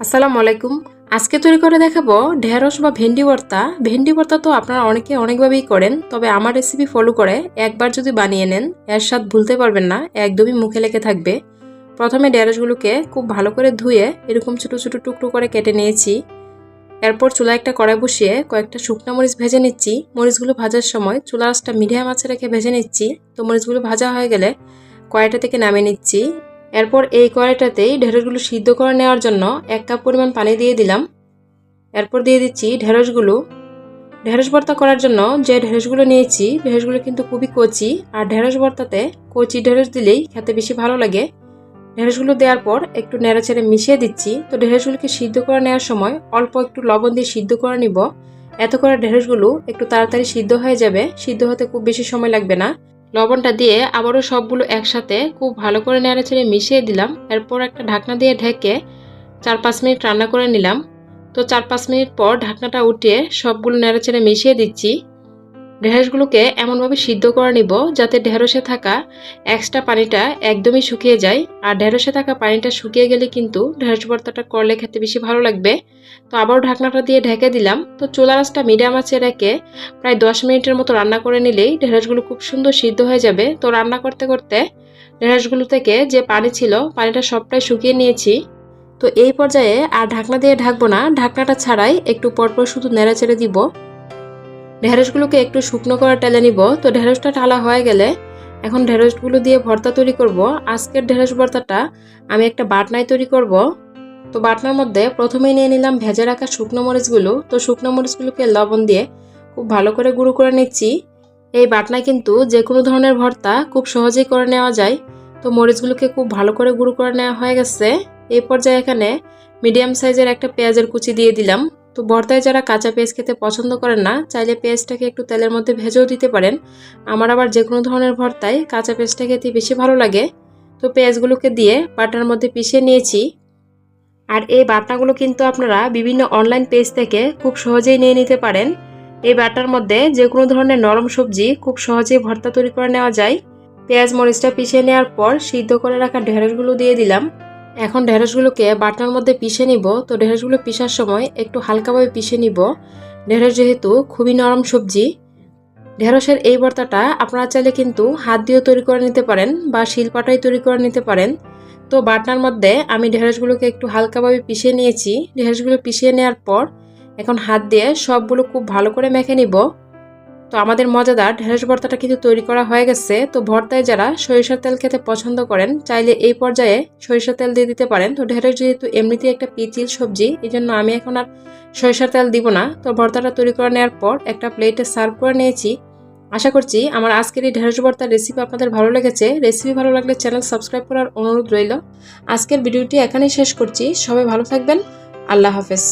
আসসালামু আলাইকুম। আজকে তৈরি করে দেখাবো ঢেঁড়স বা ভেন্ডি ভর্তা। ভেন্ডি ভর্তা তো আপনারা অনেকে অনেকভাবেই করেন, তবে আমার রেসিপি ফলো করে একবার যদি বানিয়ে নেন, এর স্বাদ ভুলতে পারবেন না, একদমই মুখে লেগে থাকবে। প্রথমে ঢেঁড়সগুলোকে খুব ভালো করে ধুয়ে এরকম ছোটো ছোটো টুকরো করে কেটে নিয়েছি। এরপর চুলায় একটা কড়াই বসিয়ে কয়েকটা শুকনো মরিচ ভেজে নিচ্ছি। মরিচগুলো ভাজার সময় চুলা আঁচটা মিডিয়াম আঁচে রেখে ভেজে নিচ্ছি। তো মরিচগুলো ভাজা হয়ে গেলে কড়াইটা থেকে নামিয়ে নিচ্ছি। এরপর এই কড়াইটাতেই ঢেঁড়সগুলো সিদ্ধ করে নেওয়ার জন্য এক কাপ পরিমাণ পানি দিয়ে দিলাম। এরপর দিয়ে দিচ্ছি ঢেঁড়সগুলো। ঢেঁড়স ভর্তা করার জন্য যে ঢেঁড়সগুলো নিয়েছি, ঢেঁড়সগুলো কিন্তু খুবই কচি, আর ঢেঁড়স ভর্তাতে কচি ঢেঁড়স দিলেই খেতে বেশি ভালো লাগে। ঢেঁড়সগুলো দেওয়ার পর একটু নেড়াচেড়ে মিশিয়ে দিচ্ছি। তো ঢেঁড়সগুলোকে সিদ্ধ করে নেওয়ার সময় অল্প একটু লবণ দিয়ে সিদ্ধ করে নিব। এত করে ঢেঁড়সগুলো একটু তাড়াতাড়ি সিদ্ধ হয়ে যাবে। সিদ্ধ হতে খুব বেশি সময় লাগবে না। লবণটা দিয়ে আবারও সবগুলো একসাথে খুব ভালো করে নেড়েচেড়ে মিশিয়ে দিলাম। এরপর একটা ঢাকনা দিয়ে ঢেকে চার পাঁচ মিনিট রান্না করে নিলাম। তো চার পাঁচ মিনিট পর ঢাকনাটা উঠিয়ে সবগুলো নেড়েচেড়ে মিশিয়ে দিচ্ছি। ঢেঁড়সগুলোকে এমনভাবে সিদ্ধ করে নিব যাতে ঢেঁড়সে থাকা এক্সট্রা পানিটা একদমই শুকিয়ে যায়। আর ঢেঁড়সে থাকা পানিটা শুকিয়ে গেলে কিন্তু ঢেঁড়স ভর্তাটা করলে খেতে বেশি ভালো লাগবে। তো আবারও ঢাকনাটা দিয়ে ঢেকে দিলাম। তো চোলা আঁচটা মিডিয়াম আঁচে রেখে প্রায় দশ মিনিটের মতো রান্না করে নিলেই ঢেঁড়সগুলো খুব সুন্দর সিদ্ধ হয়ে যাবে। তো রান্না করতে করতে ঢেঁড়সগুলো থেকে যে পানি ছিল, পানিটা সবটাই শুকিয়ে নিয়েছি। তো এই পর্যায়ে আর ঢাকনা দিয়ে ঢাকবো না। ঢাকনাটা ছাড়াই একটু পরপর শুধু নেড়ে চেড়ে দিব। ঢেঁড়সগুলোকে একটু শুকনো করে টেলে নিব। তো ঢেঁড়সটা ঢালা হয়ে গেলে এখন ঢেঁড়সগুলো দিয়ে ভর্তা তৈরি করব। আজকের ঢেঁড়স ভর্তাটা আমি একটা বাটনায় তৈরি করব। তো বাটনার মধ্যে প্রথমেই নিয়ে নিলাম ভেজে রাখা শুকনো মরিচগুলো। তো শুকনো মরিচগুলোকে লবণ দিয়ে খুব ভালো করে গুঁড়ো করে নিচ্ছি। এই বাটনায় কিন্তু যে কোনো ধরনের ভর্তা খুব সহজেই করে নেওয়া যায়। তো মরিচগুলোকে খুব ভালো করে গুঁড়ো করে নেওয়া হয়ে গেছে। এই পর্যায়ে এখানে মিডিয়াম সাইজের একটা পেঁয়াজের কুচি দিয়ে দিলাম। তো ভর্তায় যারা কাঁচা পেঁয়াজ খেতে পছন্দ করেন না, চাইলে পেঁয়াজটাকে একটু তেলের মধ্যে ভেজেও দিতে পারেন। আমার আবার যে কোনো ধরনের ভর্তায় কাঁচা পেঁয়াজটা খেতে বেশি ভালো লাগে। তো পেঁয়াজগুলোকে দিয়ে বাটার মধ্যে পিষিয়ে নিয়েছি। আর এই বাটনাগুলো কিন্তু আপনারা বিভিন্ন অনলাইন পেজ থেকে খুব সহজেই নিয়ে নিতে পারেন। এই বাটার মধ্যে যে কোনো ধরনের নরম সবজি খুব সহজেই ভর্তা তৈরি করে নেওয়া যায়। পেঁয়াজ মরিচটা পিষে নেওয়ার পর সিদ্ধ করে রাখা ঢেঁড়সগুলো দিয়ে দিলাম। এখন ঢেঁড়সগুলোকে বাটনার মধ্যে পিষে নিব। তো ঢেঁড়সগুলো পিষার সময় একটু হালকাভাবে পিষে নিব। ঢেঁড়স যেহেতু খুবই নরম সবজি, ঢেঁড়সের এই ভর্তাটা আপনারা চাইলে কিন্তু হাত দিয়েও তৈরি করে নিতে পারেন বা শিলপাটাই তৈরি করে নিতে পারেন। তো বাটনার মধ্যে আমি ঢেঁড়সগুলোকে একটু হালকাভাবে পিষিয়ে নিয়েছি। ঢেঁড়সগুলো পিষিয়ে নেওয়ার পর এখন হাত দিয়ে সবগুলো খুব ভালো করে মেখে নিব। তো আমাদের মজাদার ঢেঁড়স ভর্তাটা কিন্তু তৈরি করা হয়ে গেছে। তো ভর্তায় যারা সরিষার তেল খেতে পছন্দ করেন, চাইলে এই পর্যায়ে সরিষার তেল দিয়ে দিতে পারেন। তো ঢেঁড়স যেহেতু এমনিতেই একটা পিচিল সবজি এই জন্য আমি এখন আর সরিষার তেল দিব না। তো ভর্তাটা তৈরি করে নেওয়ার পর একটা প্লেটে সার্ভ করে নিয়েছি। আশা করছি আমার আজকের এই ঢেঁড়স ভর্তার রেসিপি আপনাদের ভালো লেগেছে। রেসিপি ভালো লাগলে চ্যানেল সাবস্ক্রাইব করার অনুরোধ রইল। আজকের ভিডিওটি এখানেই শেষ করছি। সবাই ভালো থাকবেন। আল্লাহ হাফেজ।